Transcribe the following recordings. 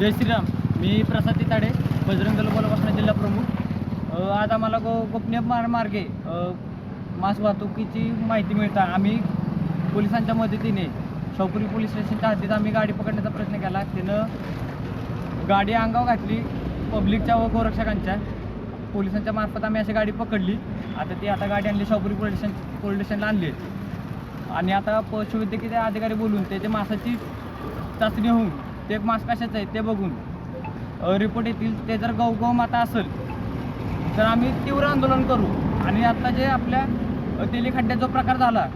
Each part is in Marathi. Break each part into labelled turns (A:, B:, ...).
A: जय श्रीराम मी प्रसाद ताडे बजरंग दल जिल्हा प्रमुख. आज आम्हाला गो गोपनीय मार मार्गे मास वाहतुकीची माहिती मिळता. आम्ही पोलिसांच्या मदतीने शाहपुरी पोलीस स्टेशनच्या हद्दीत आम्ही गाडी पकडण्याचा प्रयत्न केला. त्यानं गाडी अंगावर घातली पब्लिकच्या व गोरक्षकांच्या. पोलिसांच्या मार्फत आम्ही अशी गाडी पकडली. आता ती आता गाडी आणली शाहपुरी पोलीस स्टेशन पोलीस स्टेशनला आणली. आणि आता पशुवैद्यकीय अधिकारी बोलून त्याच्या मासाची चाचणी होऊन ते मास कशाचं आहे ते बघून रिपोर्ट येतील. ते जर गौ गौ माता असेल तर आम्ही तीव्र आंदोलन करू. आणि आता जे आपल्या तेलीखड्ड्यात तेली खड्ड्यात जो प्रकार झाला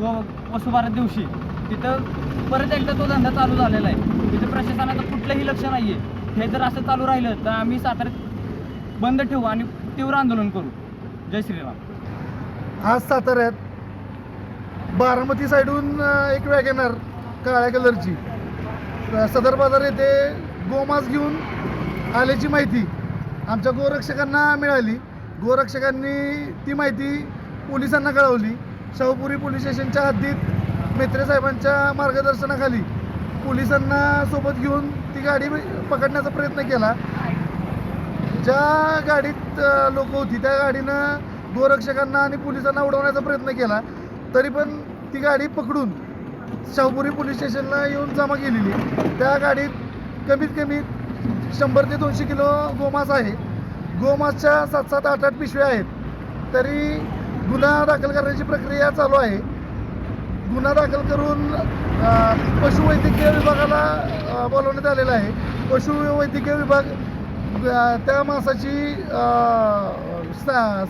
A: व वसुभारत दिवशी तिथं परत एकदा तो धंदा चालू झालेला आहे. तिथे प्रशासनाचं कुठलंही लक्ष नाही आहे हे जर असं चालू राहिलं तर आम्ही साताऱ्यात बंद ठेवू आणि तीव्र आंदोलन करू. जय श्रीराम.
B: आज साताऱ्यात बारामती साईडहून एक वॅगनर काळ्या कलरची. सदर बाजार येथे गोमास घेऊन आल्याची माहिती आमच्या गोरक्षकांना मिळाली. गोरक्षकांनी ती माहिती पोलिसांना कळवली. शाहूपुरी पोलीस स्टेशनच्या हद्दीत मेत्रे साहेबांच्या मार्गदर्शनाखाली पोलिसांना सोबत घेऊन ती गाडी पकडण्याचा प्रयत्न केला. ज्या गाडीत लोक होती त्या गाडीनं गोरक्षकांना आणि पोलिसांना उडवण्याचा प्रयत्न केला. तरी पण ती गाडी पकडून शाहपुरी पोलीस स्टेशनला येऊन जमा केलेली. त्या गाडीत कमीत कमी शंभर ते दोनशे किलो गोमास आहे. गोमासच्या सात सात आठ आठ पिशव्या आहेत. तरी गुन्हा दाखल करण्याची प्रक्रिया चालू आहे. गुन्हा दाखल करून पशुवैद्यकीय विभागाला बोलवण्यात आलेलं आहे. पशुवैद्यकीय विभाग त्या मासाची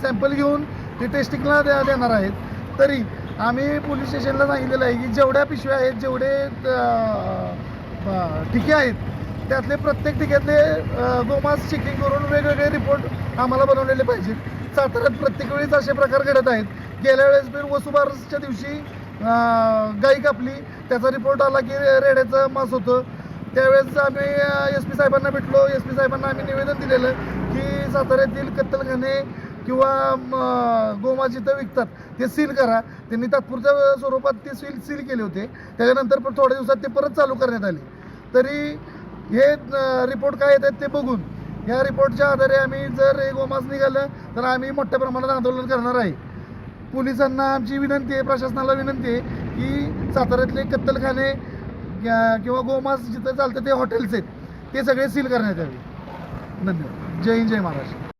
B: सॅम्पल घेऊन ते टेस्टिंगला द्या देणार आहेत. तरी आम्ही पोलीस स्टेशनला सांगितलेलं आहे की जेवढ्या पिशव्या आहेत जेवढे ठिके आहेत त्यातले प्रत्येक ठिक्यातले गोमास चेकिंग करून वेगवेगळे रिपोर्ट आम्हाला बनवलेले पाहिजेत. साताऱ्यात प्रत्येक वेळेस असे प्रकार घडत आहेत. गेल्या वेळेस पण वसुबारसच्या दिवशी गाई कापली. त्याचा रिपोर्ट आला की रे- रेड्याचं मास होतं. त्यावेळेस आम्ही एस पी साहेबांना भेटलो. एस पी साहेबांना आम्ही निवेदन दिलेलं की साताऱ्यातील कत्तलखाने किंवा गोमा गोमास जिथं विकतात ते सील करा. त्यांनी तात्पुरत्या स्वरूपात ते सील सील केले होते. त्याच्यानंतर पण थोड्या दिवसात ते परत चालू करण्यात आले. तरी हे रिपोर्ट काय येतात ते बघून या रिपोर्टच्या आधारे आम्ही जर हे गोमास निघालं तर आम्ही मोठ्या प्रमाणात आंदोलन करणार आहे. पोलिसांना आमची विनंती आहे प्रशासनाला विनंती आहे की साताऱ्यातले कत्तलखाने किंवा गोमास जिथं चालतं ते हॉटेल्स आहेत ते सगळे सील करण्यात यावे. धन्यवाद. जय हिंद जय महाराष्ट्र.